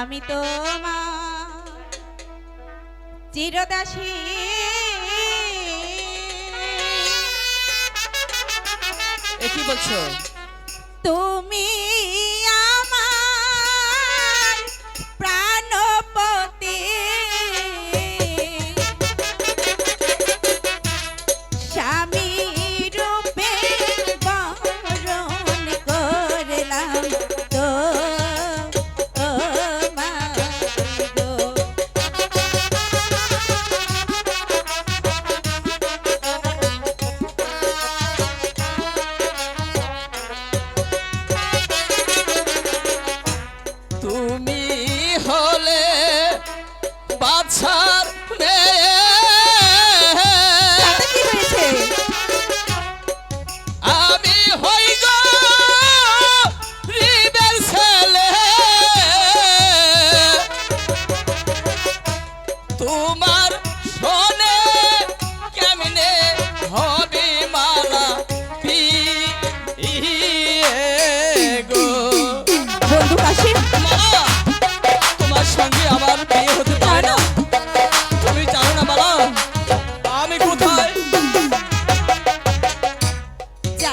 আমি তো চিরদাসী। কি বলছো? তুমি তুমি হলে বাছা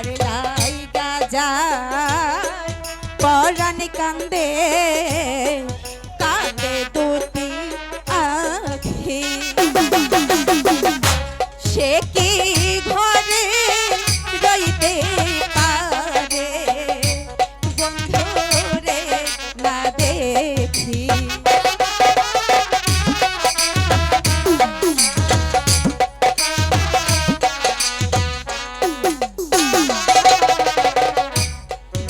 আমার লাইগা যায়। পরাণ কান্দে কান্দে দুটি আখি। সে কি ঘরে রইতে পারে? বন্ধুরে না দেখি।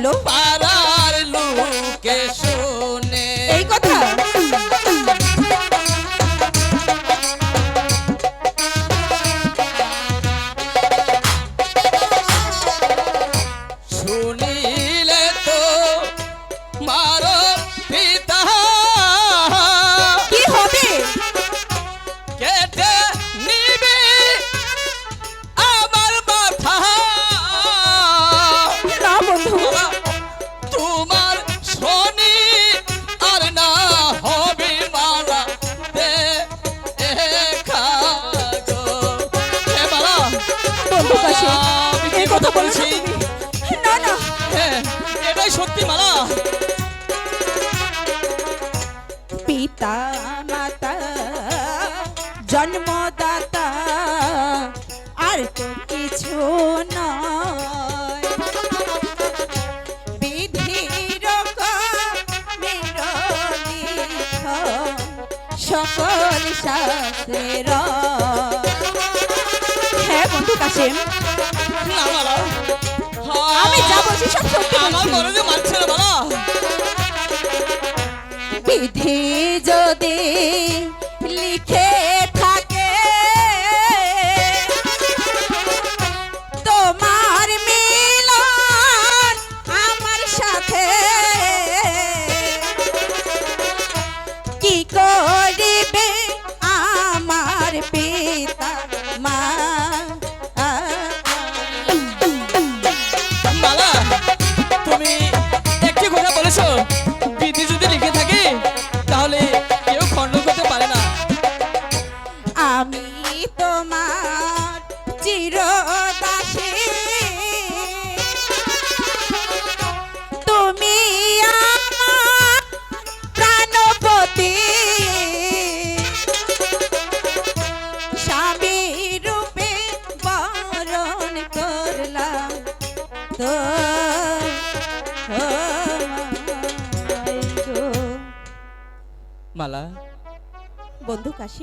Aló. শক্তি মালা। পিতা মাতা জন্মদাতা আর তো কিছু না হ্যাঁ বন্ধু কাছে না সেসব সত্যি আমার মরণে মারছে না যদি তোমার চির তুমি আমার প্রাণপতি। রূপে বরণ করলাম তো। মালা বন্ধু কাশি।